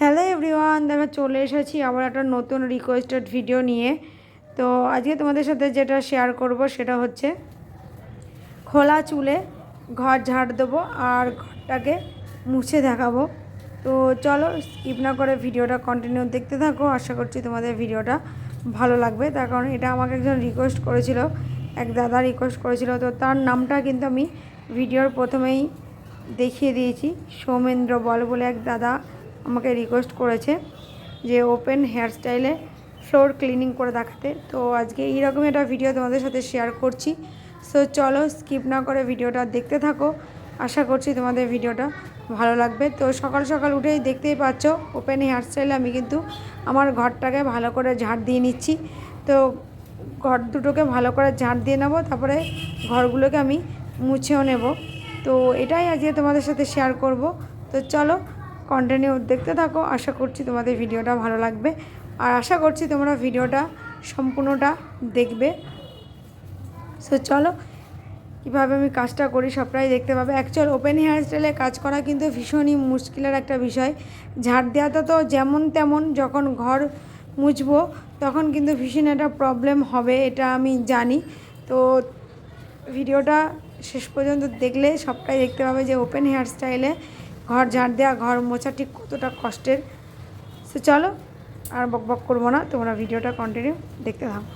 Hello everyone দেখো চলে এসেছি আবার একটা নতুন রিকোয়েস্টেড ভিডিও নিয়ে। তো আজকে তোমাদের সাথে যেটা শেয়ার করব সেটা হচ্ছে খোলা চুলে ঘর ঝাড় দেবো আর ঘরটাকে মুছে দেখাবো। তো চলো স্কিপ না করে ভিডিওটা কন্টিনিউ দেখতে থাকো। আশা করছি তোমাদের ভিডিওটা ভালো লাগবে। তার কারণ এটা আমাকে একজন রিকোয়েস্ট করেছিল, এক দাদা রিকোয়েস্ট করেছিল। তো তার নামটা কিন্তু আমি ভিডিওর প্রথমেই দেখিয়ে দিয়েছি। সৌমেন্দ্র বল বলে এক দাদা আমাকে রিকোয়েস্ট করেছে যে ওপেন হেয়ার স্টাইলে ফ্লোর ক্লিনিং করে দেখাতে। তো আজকে এইরকম একটা ভিডিও তোমাদের সাথে শেয়ার করছি। সো চলো স্কিপ না করে ভিডিওটা দেখতে থাকো। আশা করছি তোমাদের ভিডিওটা ভালো লাগবে। তো সকাল সকাল উঠেই দেখতেই পাচ্ছ ওপেন হেয়ার স্টাইলে আমি কিন্তু আমার ঘরটাকে ভালো করে ঝাড় দিয়ে নিচ্ছি। তো ঘর দুটোকে ভালো করে ঝাড় দিয়ে নেব, তারপরে ঘরগুলোকে আমি মুছেও নেব। তো এটাই আজকে তোমাদের সাথে শেয়ার করব। তো চলো কন্টিনিউ দেখতে থাকো। আশা করছি তোমাদের ভিডিওটা ভালো লাগবে। আর আশা করছি তোমরা ভিডিওটা সম্পূর্ণটা দেখবে। সো চলো, কীভাবে আমি কাজটা করি সবটাই দেখতে পাবে। অ্যাকচুয়াল ওপেন হেয়ার স্টাইলে কাজ করা কিন্তু ভীষণই মুশকিলের একটা বিষয়। ঝাড় দেওয়াটা তো যেমন তেমন, যখন ঘর মুছবো, তখন কিন্তু ভীষণ একটা প্রবলেম হবে, এটা আমি জানি। তো, ভিডিওটা শেষ পর্যন্ত দেখলে সবটাই দেখতে পাবে যে ওপেন হেয়ার স্টাইলে ঘর ঝাঁট দেওয়া ঘর মোছা ঠিক কতটা কষ্টের? সে চলো, আর বক বক করব না, তোমরা ভিডিওটা কন্টিনিউ দেখতে থাকো।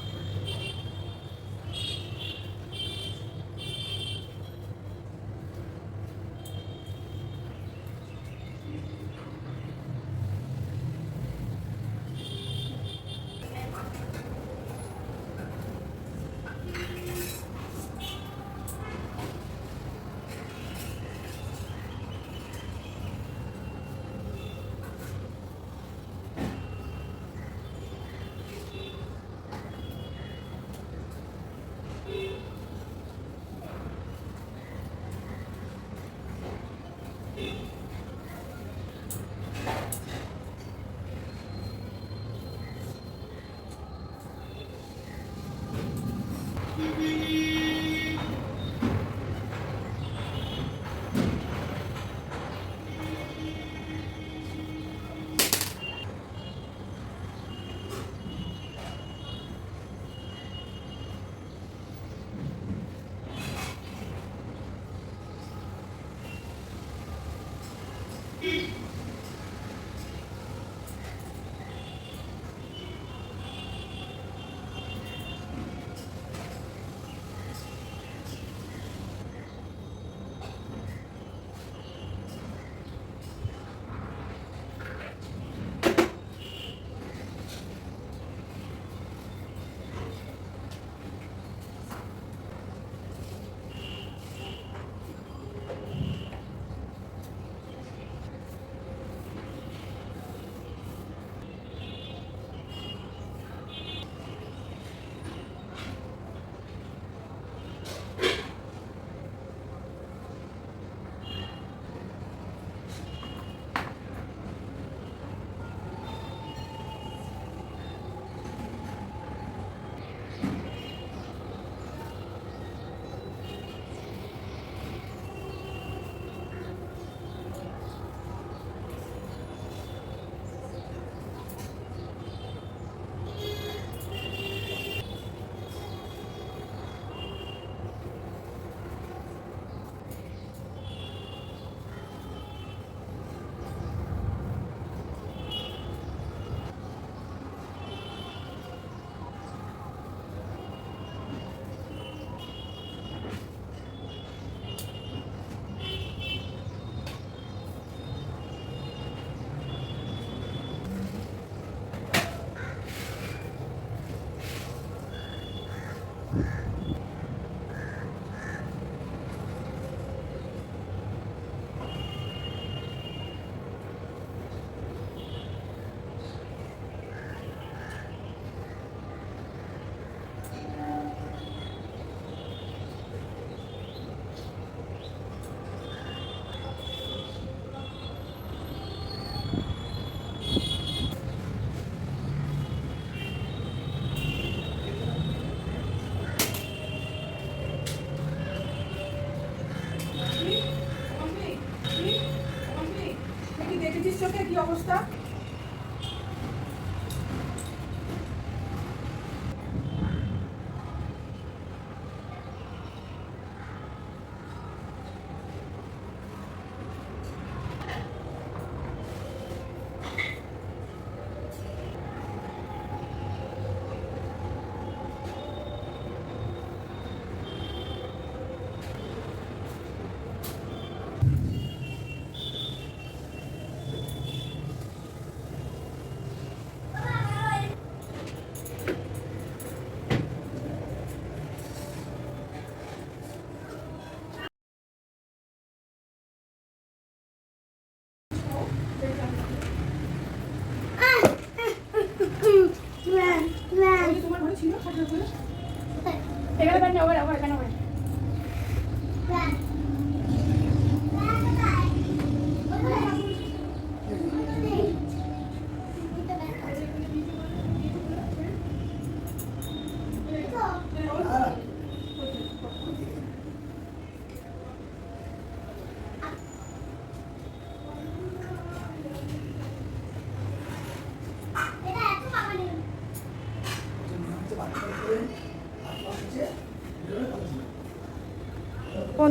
Pégale para allá, abuela, abuela, acá no.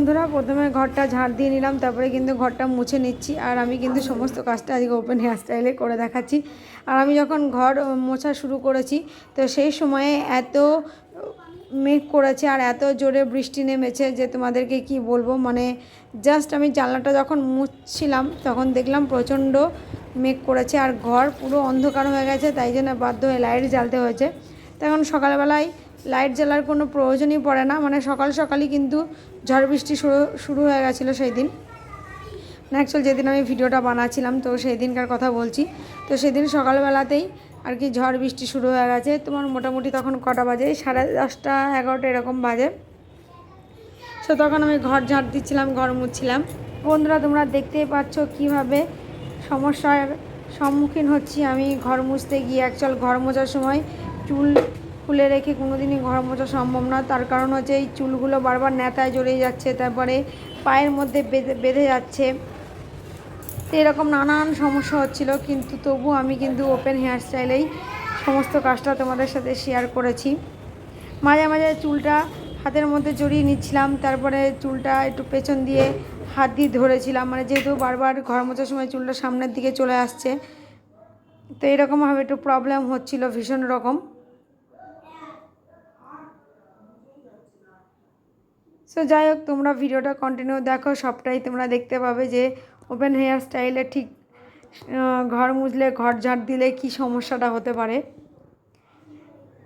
বন্ধুরা, প্রথমে ঘরটা ঝাড় দিয়ে নিলাম, তারপরে কিন্তু ঘরটা মুছে নিচ্ছি। আর আমি কিন্তু সমস্ত কাজটা আজকে ওপেন হেয়ার স্টাইলে করে দেখাচ্ছি। আর আমি যখন ঘর মোছা শুরু করেছি, তো সেই সময়ে এত মেঘ করেছে আর এত জোরে বৃষ্টি নেমেছে যে তোমাদেরকে কি বলব মানে জাস্ট আমি জানলাটা যখন মুছছিলাম, তখন দেখলাম প্রচণ্ড মেঘ করেছে আর ঘর পুরো অন্ধকার হয়ে গেছে, তাই জন্য বাধ্য হয়ে লাইট জ্বালতে হয়েছে। তখন সকালবেলায় লাইট জ্বালার কোনো প্রয়োজনই পড়ে না। মানে সকাল সকালই কিন্তু ঝড় বৃষ্টি শুরু শুরু হয়ে গেছিল সেই দিন না অ্যাকচুয়াল যেদিন আমি ভিডিওটা বানাচ্ছিলাম, তো সেই দিনকার কথা বলছি। তো সেদিন সকালবেলাতেই আর কি ঝড় বৃষ্টি শুরু হয়ে গেছে। তোমার মোটামুটি তখন কটা বাজে? সাড়ে দশটা, এগারোটা এরকম বাজে। সো তখন আমি ঘর ঝাড় দিচ্ছিলাম, ঘর মুছছিলাম। বন্ধুরা, তোমরা দেখতেই পাচ্ছ কীভাবে সমস্যার সম্মুখীন হচ্ছি আমি ঘর মুছতে গিয়ে। অ্যাকচুয়াল ঘর মোছার সময় চুল খুলে রেখে কোনো দিনই ঘর মোছা সম্ভব না। তার কারণ হচ্ছে এই চুলগুলো বারবার নেতায় জড়িয়ে যাচ্ছে, তারপরে পায়ের মধ্যে বেঁধে বেঁধে যাচ্ছে। তো এরকম নানান সমস্যা হচ্ছিল, কিন্তু তবু আমি কিন্তু ওপেন হেয়ার স্টাইলেই সমস্ত কাজটা তোমাদের সাথে শেয়ার করেছি। মাঝে মাঝে চুলটা হাতের মধ্যে জড়িয়ে নিচ্ছিলাম, তারপরে চুলটা একটু পেছন দিয়ে হাত দিয়ে ধরেছিলাম মানে যেহেতু বারবার ঘর মোছার সময় চুলটা সামনের দিকে চলে আসছে। তো এরকমভাবে একটু প্রবলেম হচ্ছিল ভীষণ রকম। সো যাই হোক তোমরা ভিডিওটা কন্টিনিউ দেখো, সবটাই তোমরা দেখতে পাবে যে ওপেন হেয়ার স্টাইলে ঠিক ঘর মুছলে, ঘর ঝাড় দিলে কি সমস্যাটা হতে পারে।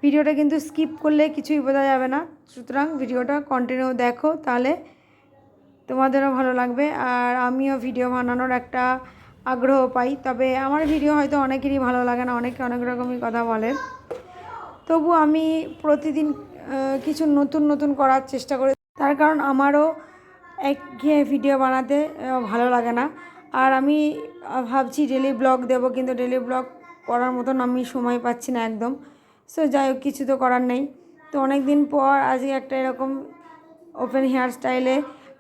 ভিডিওটা কিন্তু স্কিপ করলে কিছুই বোঝা যাবে না। সুতরাং ভিডিওটা কন্টিনিউ দেখো, তাহলে তোমাদেরও ভালো লাগবে। আর আমিও ভিডিও বানানোর একটা আগ্রহ পাই, তবে আমার ভিডিও হয়তো অনেকেরই ভালো লাগে না, অনেকে অনেক রকমই কথা বলে। তবু আমি প্রতিদিন কিছু নতুন নতুন করার চেষ্টা করি তার কারণ আমারও একঘেয়ে ভিডিও বানাতে ভালো লাগে না। আর আমি ভাবছি ডেলি ব্লগ দেব, কিন্তু ডেলি ব্লগ করার মতন আমি সময় পাচ্ছি না একদম। সো যাই হোক, কিছু তো করার নেই। তো অনেক দিন পর আজকে একটা এরকম ওপেন হেয়ার স্টাইলে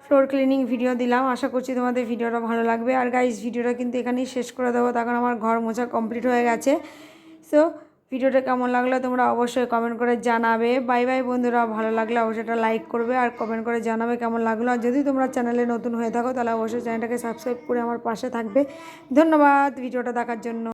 ফ্লোর ক্লিনিং ভিডিও দিলাম। আশা করছি তোমাদের ভিডিওটা ভালো লাগবে। আর গাইজ ভিডিওটা কিন্তু এখানেই শেষ করে দেবো। তখন আমার ঘর মোছা কমপ্লিট হয়ে গেছে। সো ভিডিওটা কেমন লাগল তোমরা অবশ্যই কমেন্ট করে জানাবে। বাই বাই বন্ধুরা, ভালো লাগলে অবশ্যই একটা লাইক করবে আর কমেন্ট করে জানাবে কেমন লাগল। আর যদি তোমরা চ্যানেলে নতুন হয়ে থাকো, তাহলে অবশ্যই চ্যানেলটাকে সাবস্ক্রাইব করে আমার পাশে থাকবে। ধন্যবাদ ভিডিওটা দেখার জন্য।